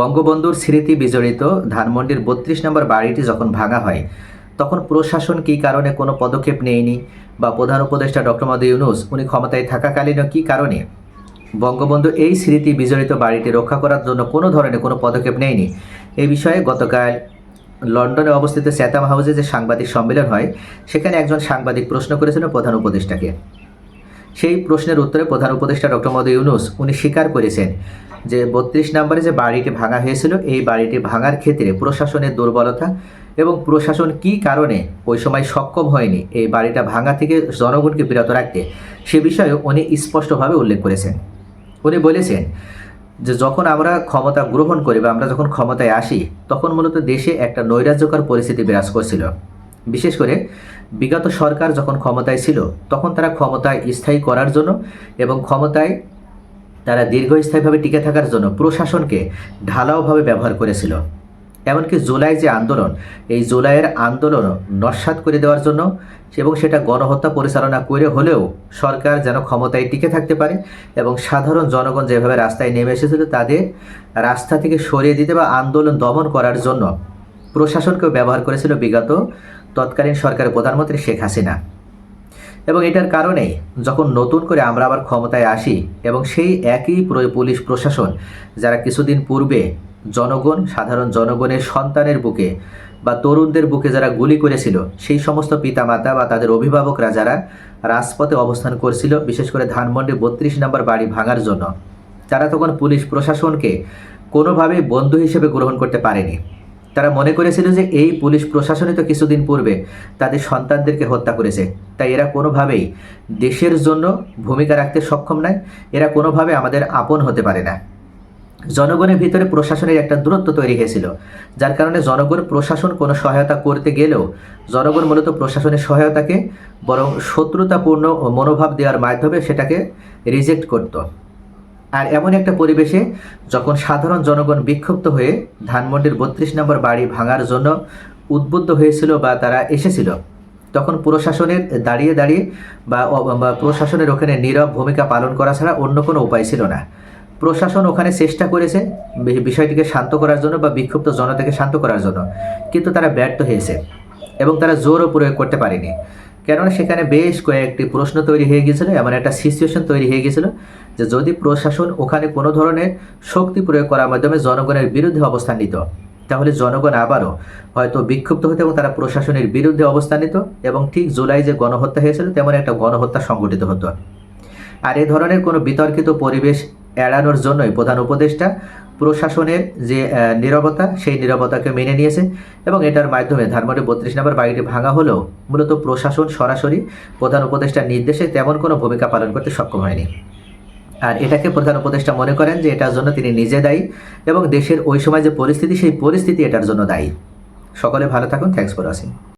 বঙ্গবন্ধুর স্মৃতি বিজড়িত ধানমন্ডির বত্রিশ নম্বর বাড়িটি যখন ভাঙা হয়, তখন প্রশাসন কী কারণে কোনো পদক্ষেপ নেয়নি বা প্রধান উপদেষ্টা ডক্টর মোহাম্মদ ইউনুস, উনি ক্ষমতায় থাকাকালীনও কী কারণে? বঙ্গবন্ধু এই স্মৃতি বিজড়িত বাড়িটি রক্ষা করার জন্য কোনো ধরনের কোনো পদক্ষেপ নেয়নি। এই বিষয়ে গতকাল লন্ডনে অবস্থিত স্যাতাম হাউসে যে সাংবাদিক সম্মেলন হয়, সেখানে একজন সাংবাদিক প্রশ্ন করেছিলেন প্রধান উপদেষ্টাকে। সেই প্রশ্নের উত্তরে প্রধান উপদেষ্টা ডক্টর মোহাম্মদ ইউনুস, উনি স্বীকার করেছেন যে বত্রিশ নম্বরে যে বাড়িটি ভাঙা হয়েছিল, এই বাড়িটি ভাঙার ক্ষেত্রে প্রশাসনের দুর্বলতা এবং প্রশাসন কী কারণে ওই সময় সক্ষম হয়নি এই বাড়িটা ভাঙা থেকে জনগণকে বিরত রাখতে, সে বিষয়ে উনি স্পষ্টভাবে উল্লেখ করেছেন। উনি বলেছেন যে যখন আমরা ক্ষমতা গ্রহণ করি বা আমরা যখন ক্ষমতায় আসি, তখন মূলত দেশে একটা নৈরাজ্যকর পরিস্থিতি বিরাজ করছিল। বিশেষ করে বিগত সরকার যখন ক্ষমতায় ছিল, তখন তারা ক্ষমতায় স্থায়ী করার জন্য এবং ক্ষমতায় তারা দীর্ঘস্থায়ীভাবে টিকে থাকার জন্য প্রশাসনকে ঢালাওভাবে ব্যবহার করেছিল। এমনকি জুলাই যে আন্দোলন, এই জুলাইয়ের আন্দোলন নস্বাত করে দেওয়ার জন্য এবং সেটা গণহত্যা পরিচালনা করে হলেও সরকার যেন ক্ষমতায় টিকে থাকতে পারে এবং সাধারণ জনগণ যেভাবে রাস্তায় নেমে এসেছিল তাদের রাস্তা থেকে সরিয়ে দিতে বা আন্দোলন দমন করার জন্য প্রশাসনকেও ব্যবহার করেছিল বিগত তৎকালীন সরকারের প্রধানমন্ত্রী শেখ হাসিনা। এবং এটার কারণেই যখন নতুন করে আমরা আবার ক্ষমতায় আসি এবং সেই একই পুলিশ প্রশাসন, যারা কিছুদিন পূর্বে জনগণ, সাধারণ জনগণের সন্তানের বুকে বা তরুণদের বুকে যারা গুলি করেছিল, সেই সমস্ত পিতামাতা বা তাদের অভিভাবকরা যারা রাজপথে অবস্থান করছিল, বিশেষ করে ধানমন্ডি বত্রিশ নম্বর বাড়ি ভাঙার জন্য, তারা তখন পুলিশ প্রশাসনকে কোনোভাবেই বন্ধু হিসেবে গ্রহণ করতে পারেনি। তারা মনে করেছিল যে এই পুলিশ প্রশাসনই তো কিছুদিন পূর্বে তাদের সন্তানদেরকে হত্যা করেছে। তাই এরা কোনোভাবেই দেশের জন্য ভূমিকা রাখতে সক্ষম নয়। এরা কোনোভাবে আমাদের আপন হতে পারে না। জনগণের ভিতরে প্রশাসনের একটা দূরত্ব তৈরি হয়েছিল, যার কারণে জনগণ প্রশাসন কোনো সহায়তা করতে গেলেও জনগণ মূলত প্রশাসনের সহায়তাকে বরং শত্রুতাপূর্ণ মনোভাব দেওয়ার মাধ্যমে সেটাকে রিজেক্ট করতো। আর এমন একটা পরিবেশে যখন সাধারণ জনগণ বিক্ষুব্ধ হয়ে ধানমন্ডির বত্রিশ নম্বর বাড়ি ভাঙার জন্য উদ্বুদ্ধ হয়েছিল বা তারা এসেছিল, তখন প্রশাসনের দাঁড়িয়ে দাঁড়িয়ে বা প্রশাসনের ওখানে নীরব ভূমিকা পালন করা ছাড়া অন্য কোনো উপায় ছিল না। প্রশাসন ওখানে চেষ্টা করেছে বিষয়টিকে শান্ত করার জন্য বা বিক্ষুব্ধ জনতাকে শান্ত করার জন্য, কিন্তু তারা ব্যর্থ হয়েছে এবং তারা জোরও প্রয়োগ করতে পারেনি। কেননা সেখানে বেশ কয়েকটি প্রশ্ন তৈরি হয়ে গিয়েছিল, এমন একটা সিচুয়েশন তৈরি হয়ে গিয়েছিল যে যদি প্রশাসন ওখানে কোনো ধরনের শক্তি প্রয়োগ করার মাধ্যমে জনগণের বিরুদ্ধে অবস্থান নিত, তাহলে জনগণ আবারও হয়তো বিক্ষুব্ধ হতো এবং তারা প্রশাসনের বিরুদ্ধে অবস্থান নিত এবং ঠিক জুলাই যে গণহত্যা হয়েছিল তেমন একটা গণহত্যা সংগঠিত হতো। আর এ ধরনের কোনো বিতর্কিত পরিবেশ এড়ানোর জন্যই প্রধান উপদেষ্টা প্রশাসনের যে নীরবতা, সেই নীরবতাকে মেনে নিয়েছে এবং এটার মাধ্যমে ধানমন্ডি বত্রিশ নম্বর বাড়িটি ভাঙা হলেও মূলত প্রশাসন সরাসরি প্রধান উপদেষ্টার নির্দেশে তেমন কোনো ভূমিকা পালন করতে সক্ষম হয়নি। আর এটাকে প্রধান উপদেষ্টা মনে করেন যে এটার জন্য তিনি নিজে দায়ী এবং দেশের ওই সময় যে পরিস্থিতি, সেই পরিস্থিতি এটার জন্য দায়ী। সকলে ভালো থাকুন। Thanks for watching